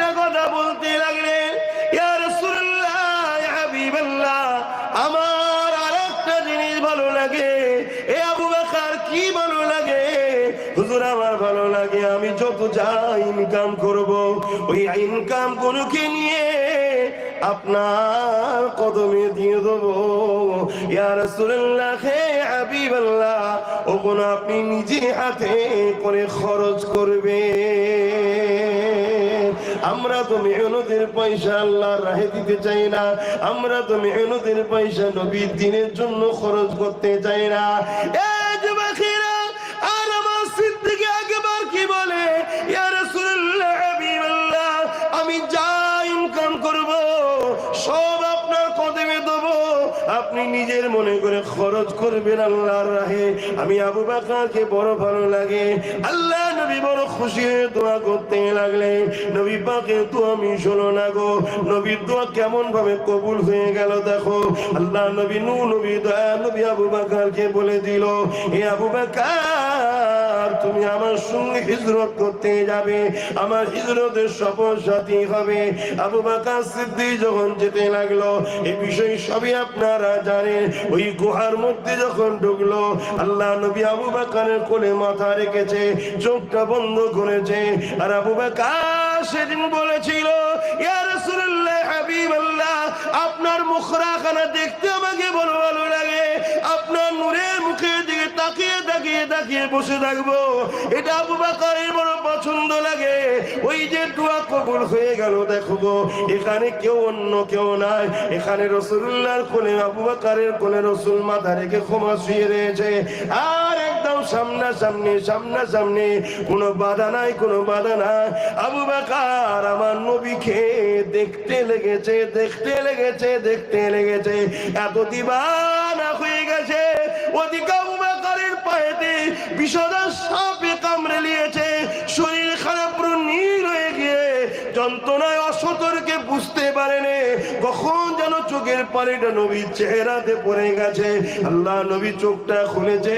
একটা কথা বলতে লাগলেন আমার আর একটা জিনিস ভালো লাগে এ আবু বকর কি ভালো লাগে, আমি যত যা ইনকাম করব, ওই ইনকাম গুলোকে নিয়ে আপনার কদমে দিয়ে দেবো। ইয়া হাবিবাল্লাহ ওগুলো আপনি নিজে হাতে করে খরচ করবে আমরা তো মেহনতের পয়সা আল্লাহ রাহে দিতে চাই না, আমরা তো মেহনতের পয়সা নবীর দিনের জন্য খরচ করতে চাই না। আপনি নিজের মনে করে খরচ করবেন আল্লাহর রাহে। আমি আবু বাকারকে বড় ভালো লাগে। আল্লাহ নবী বড় খুশি হয়ে দোয়া করতে লাগলে, নবী পাকে তো আমি শোনো না গো। নবীর দোয়া কেমন ভাবে কবুল হয়ে গেল দেখো। আল্লাহ নবী নু, নবী দয়া, নবী আবু বাকারকে বলে দিল, এ আবু বাকার, তুমি আমার সঙ্গে হিজরত করতে যাবে। আমার হিজরতের সফর সাথী হবে। আবু বাকার সিদ্দি যখন যেতে লাগল এই বিষয় সবই আপনারা জানেন ওই গুহার মধ্যে যখন ঢুকলো, আল্লাহ নবী আবু বাকারের কোলে মাথা রেখেছে, চোখটা বন্ধ করেছে, আর আবু বাকার সেদিন বলেছিল আপনার মুখরাখানা দেখতে আমাকে বড় ভালো লাগে, আপনার নূরের মুখের দিকে তাকিয়ে তাকিয়ে তাকিয়ে বসে থাকব। এটা আবু বাকারের বড় পছন্দ লাগে। ওই যে দোয়া কবুল হয়ে গেল, দেখো গো, এখানে কেউ অন্য কেউ নাই। এখানে রসুল্লাহর কোলে, আবু বাকারের কোলে রসুল মাথা রেখে ক্ষমা শুয়ে রয়েছে। আর একদম সামনা সামনে সামনা সামনে, কোনো বাধা নাই, কোনো বাধা নাই। আবু বাকার আমার নবীকে দেখতে লেগেছে দেখতে লেগেছে দেখতে লেগেছে। এত দিবানা হয়ে গেছে। বাকারের সাপে কামড়ে নিয়েছে শরীর খারাপ নীল হয়ে গিয়ে যন্ত্রণায় অসতর্কে বুঝতে পারেনি। কখন যেন চোখের নবীর চেহারাতে পড়ে গেছে। আল্লাহ নবী চোখটা খুলেছে।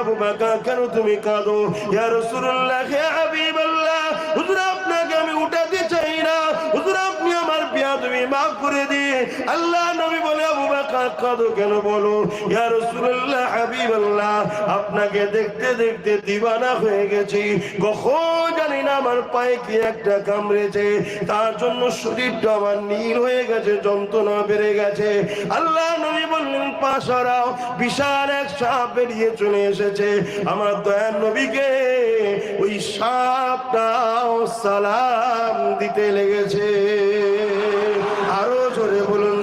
আবু বাকা কেন তুমি কাঁদো? হে আপনাকে আমি উঠাতে চাই না। আমার বিয়া তুমি মাফ করে আল্লাহ নবী বলে, আবু বাকার, কাঁদো কেন বলো? ইয়া রাসূলুল্লাহ, হাবিবাল্লাহ আপনাকে দেখতে দেখতে দিবানা হয়ে গেছি। কখন জানি না আমার পায়ে কি একটা কামড়েছে। তার জন্য শরীরটা আমার নীল হয়ে গেছে, যন্ত্রণা বেড়ে গেছে। আল্লাহ নবী বললেন, পাশারাও, বিশাল এক সাপ বেরিয়ে চলে এসেছে। আমার দয়ার নবীকে ওই সাপটাও সালাম দিতে লেগেছে। আরও জোরে বলুন